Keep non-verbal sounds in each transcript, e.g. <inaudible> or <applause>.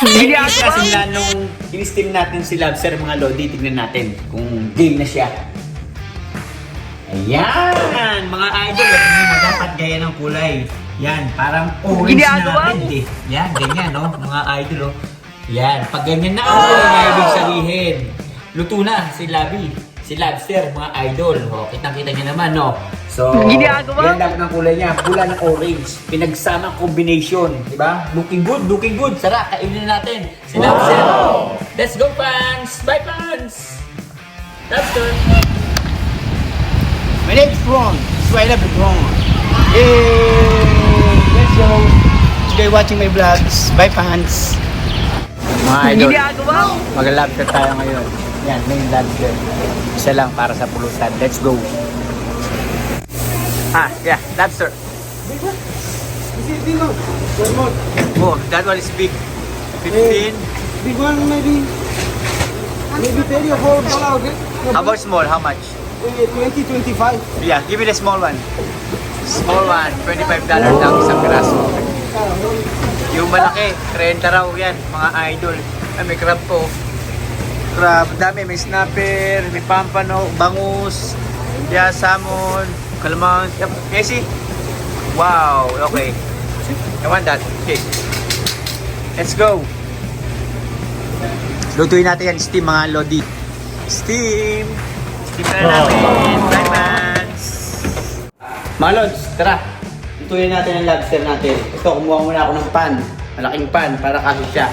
Hindi kasi na nung in-steam natin si Lobster mga Lodi, tignan natin kung game na siya. Ayan! Mga idol, tingnan mo, dapat gaya ng kulay. Yan, parang orange Ginagawa na mo. red eh. Yan, ganyan, no? Mga idol, oh. Yan, pag ganyan na ang kulay na ibig sabihin. Luto na si Labi, si Lobster, mga idol. O, kitang-kita niyo naman, no? So, Ginagawa yan dapat ng kulay niya, pula ng orange. Pinagsama combination, di ba? Looking good, looking good. Sarap, kainin na natin. Si Lobster. Let's go, fans! Bye, fans! Lobster! My name is Ron. So I love Ron. Yay! Let's go. Today watching my vlogs. Bye fans. Mga idol, Ginagawa mag-lobster tayo ngayon. Yan, main lobster. Isa lang para sa pulutan. Let's go! Ah, yeah, lobster. Oh, that one is big. 15. Big one maybe. Maybe 30 or 4 dollar. Okay? How about small? How much? Eh, 20, 25. Yeah, give me the small one. Small one, $25 lang isang piraso. Yung malaki, 30 raw yan, mga idol. Ay, may crab po. Crab, dami. May snapper, may pampano, bangus, yeah, salmon, calamari. Yep. Messi? Wow, okay. I want that. Okay. Let's go. Lutuin natin yan, steam mga lodi. Steam! Steam na namin. Bye, mans! Mga lods, tara. Lutuin natin ang lobster natin. Ito, kumuha muna ako ng pan. Malaking pan para kasi siya.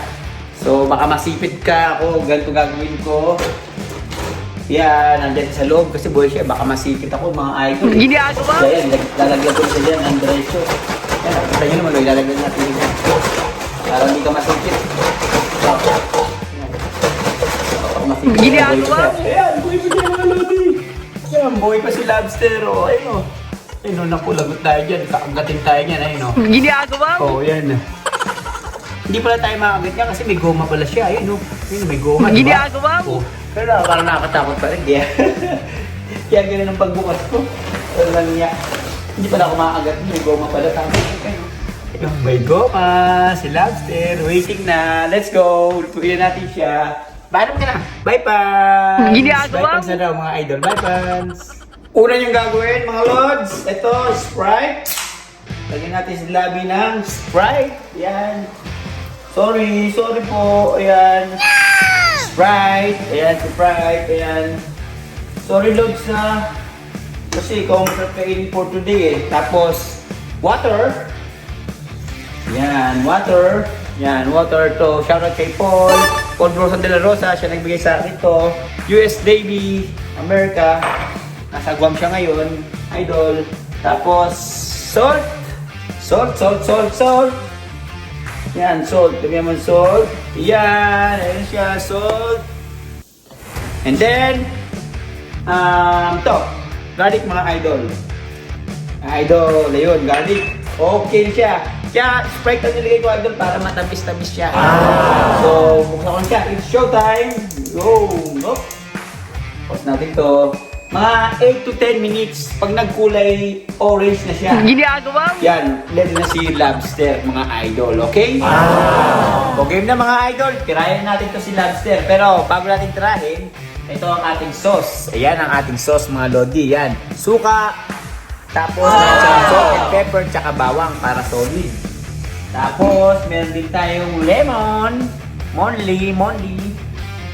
So, baka masipit ka ako. Ganito gagawin ko. Yan, nandyan sa loob kasi buhay siya. Baka masipit ako mga idol. Ginagawa mo. Kaya yan, lag- lalagyan ko siya dyan ng diretso. Yan, nakita nyo naman, ilalagyan natin yan. Para hindi ka masipit. Baka masipit. Ginagawa mo. Ayan, buhay pa dyan mga lodi. Yan, buhay pa si lobster. Oh. Ayun o. Ayun o, naku, lagot tayo dyan. Kakagatin tayo dyan. Ayun o. Ginagawa mo. Oh, yan. Hindi pala tayo makagat niya kasi may goma pala siya. Ayun o. Ayun, may goma. Ginagawa mo. Pero parang nakakatakot pa rin. Kaya, <laughs> kaya ganun ang pagbukas ko. Wala lang niya. Hindi pala ako makakagat. May goma pala. Tama. Ayun. Ayun, may goma. Si Lobster. Waiting na. Let's go. Lutuin natin siya. Paalam ka na. Bye, pans. Ginagawa Bye, pans mo. na daw, mga idol. Bye, pans. Una yung gagawin, mga lods. Ito, Sprite. Lagyan natin si Labi ng Sprite. Yan. Sorry, sorry po. Ayan. Sprite. Ayan, Sprite. Ayan. Sorry, Lods, na. Kasi ikaw ang for today eh. Tapos, water. Yan, water. Yan, water to. Shoutout kay Paul. Paul Rosa de la Rosa. Siya nagbigay sa akin to. US Navy, America. Nasa Guam siya ngayon. Idol. Tapos, salt. Salt, salt, salt, salt. Yan, salt. Lagyan mo salt. Yan, ayun siya, salt. And then, um, to. Garlic mga idol. Idol, ayun, garlic. Okay siya. Kaya, Sprite ang nilagay ko idol para matamis-tamis siya. So, buksan ko siya. It's showtime. Go! Nope. Pause natin to. Mga 8 to 10 minutes. Pag nagkulay orange na siya. Ginagawa mo. Yan, ready na si Lobster, mga idol, okay? O game na mga idol, tirahin natin to si Lobster. Pero bago natin tirahin, ito ang ating sauce. Ayan ang ating sauce mga lodi, yan. Suka, tapos oh! salt and pepper, tsaka bawang para solid. Tapos, meron din tayong lemon, monly, monly.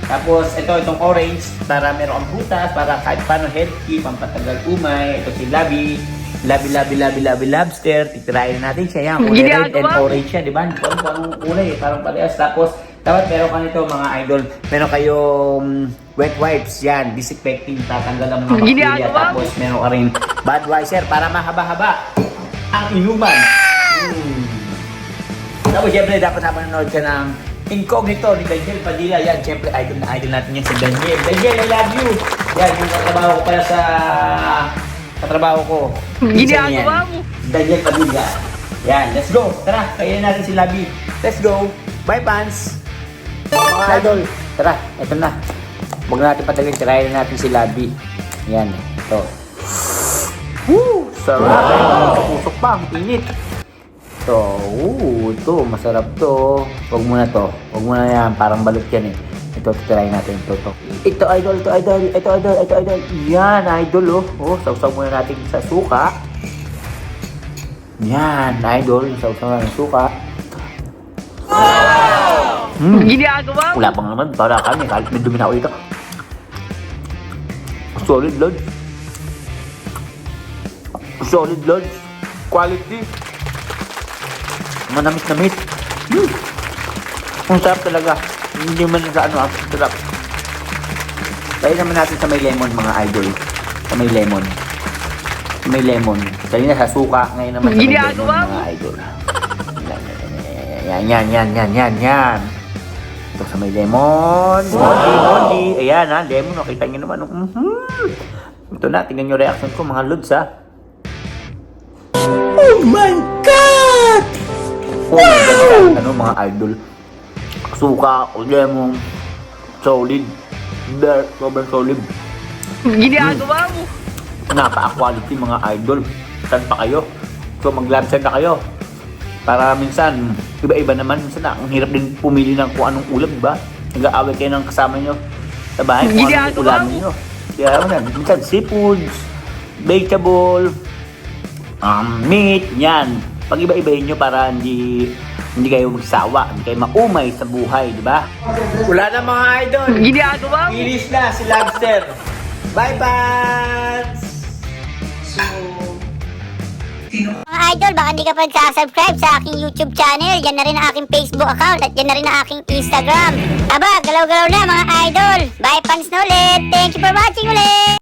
Tapos, ito, itong orange, para meron kang butas, para kahit paano healthy, pampatagal umay. Ito si Labi, Labi, Labi, Labi, Labi, Lobster. Titirahin natin siya. Yan, kulay red and orange siya, di ba? Hindi ko anong kulay, parang parehas. Tapos, dapat meron ka nito mga idol. Meron kayong wet wipes, yan, disinfecting, tatanggal ang mga bacteria. Tapos, meron ka rin Budweiser para mahaba-haba ang inuman. Hmm. Tapos syempre dapat habang nanonood ka ng Incognito ni Daniel Padilla. Yan, syempre idol na idol natin yan si Daniel. Daniel, I love you! Yan, yung katrabaho ko pala sa katrabaho ko. Ginagawa mo. Daniel Padilla. Yan, let's go. Tara, kainin natin si Labi. Let's go. Bye, pants. Mga idol, tara, ito na. Huwag na natin patagalin, tirahin na natin si Labi. Yan, ito. Woo! Sarap! Ay, pusok pa, ang init. To, oo, ito, masarap to. Huwag muna to. Huwag muna yan, parang balot yan eh. Ito, try natin ito, to. Ito, idol, ito, idol, ito, idol, ito, idol. Yan, idol, oh. Oh, sausaw muna natin sa suka. Yan, idol, sausaw natin sa suka. Mm. Ginagawa mo. Wala pang naman, para kami, kahit may dumi na ako dito. Solid, Lord. Solid, Lord. Quality. Manamis na meat. Hmm. Ang sarap talaga. Hindi man sa ano, ang sarap. Tayo naman natin sa may lemon, mga idol. Sa may lemon. Sa may lemon. Kanina sa suka, ngayon naman sa may lemon, mga idol. Yan, yan, yan, yan, yan, yan. Ito sa may lemon. Mondi, mondi. Ayan ha, lemon. Nakita nyo naman. Mm-hmm. Ito na, tingnan nyo reaction ko mga lods ha. Oh my God! Oh my God! Ano mga idol? Suka, lemon, solid. There, sobrang solid. Ginagawa mo. Napaka-quality mga idol. Saan pa kayo? So mag-lab na kayo. Para minsan, iba-iba naman. Minsan ang hirap din pumili ng kung anong ulam, di ba? Nag-aaway kayo ng kasama nyo sa bahay kung anong Ginagawa ulam mo. nyo. Kaya ano, minsan seafoods, vegetable, um, meat, yan. Pag iba-ibahin nyo para hindi hindi kayo magsawa, hindi kayo maumay sa buhay, di ba? Wala na mga idol. Ginagawa mo. Finish na si Lobster. Bye, fans! So, Mga idol, baka hindi ka pa nagsasubscribe sa aking YouTube channel. Yan na rin ang aking Facebook account at yan na rin ang aking Instagram. Aba, galaw-galaw na mga idol. Bye fans na ulit. Thank you for watching ulit.